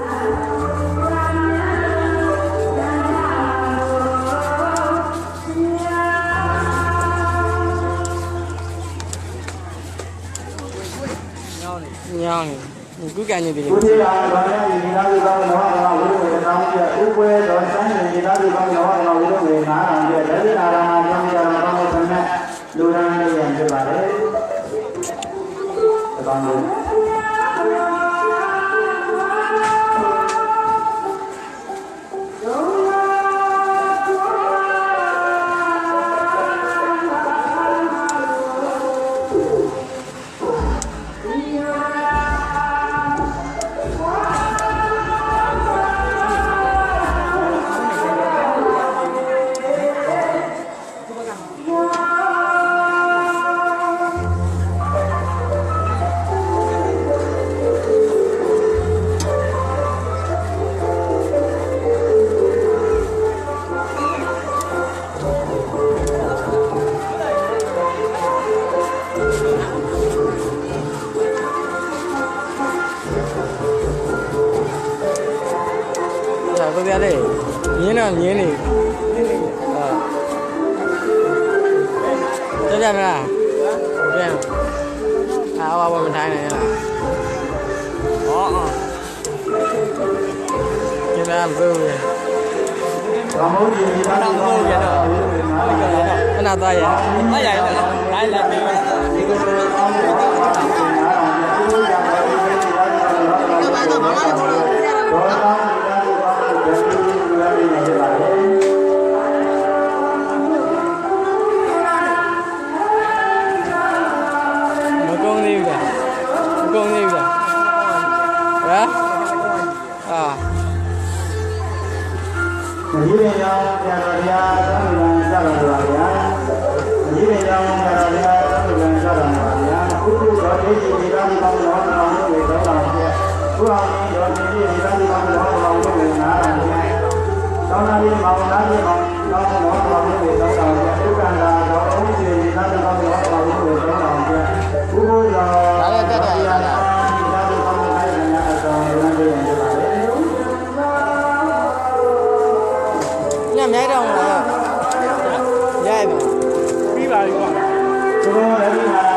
ညောင်းနေကုကန်နေပြီလေဘုရားဘာသာရေးဒီနာလူကောင်းတော်ဟာဝိရုဝေနာမပြဥပွဲတော်စံရှင်ဒီနာလူကောင်းတော်ဟာဝိရုဝေနာအောင်ပြလက်ဒီနာရမပြောင်းကြတော့ကော ကိုပြလေညင်းတော့ညင်းနေဟာကြကြမလားပြန်အာဝါမထိုင်းနိုင်လားဟောကျန်တာဘူးဘာမို့ဒီဒီနာလူကောင်းတော်ဟာဝိရုဝေနာအောင်ပြခဏသွားရအဲ့ရရလိုက်လိုက်ပြီဒီကိုယ်တော်ကောင်းတော်ဟာဝိရုဝေနာအောင်ပြဘုရားဘာသာရေးဒီနာလူကောင်းတော်ဟာဝိရုဝေနာအောင်ပြဒေါ်လာဒီနာလူ ကြီးပင်ကြောင့်ဆရာတော်ဘုရားသံဃာစတော်ပါဗျာမကြီးပင်ကြောင့်ဆရာတော်ဘုရားသံဃာစတော်ပါဗျာဥပုတော်ဒေကြီးဒီတော်ကောင်းတော်တော်တို့တွေတော့တော်ပြဘုရားရှင်တော်ဒေကြီးဒီတော်ကောင်းတော်တော်တို့တွေနားတော်ပြသောနာရီမောင်နာရီ ရိုက်ပါပြီးပါပြီကွာဘုရားလည်း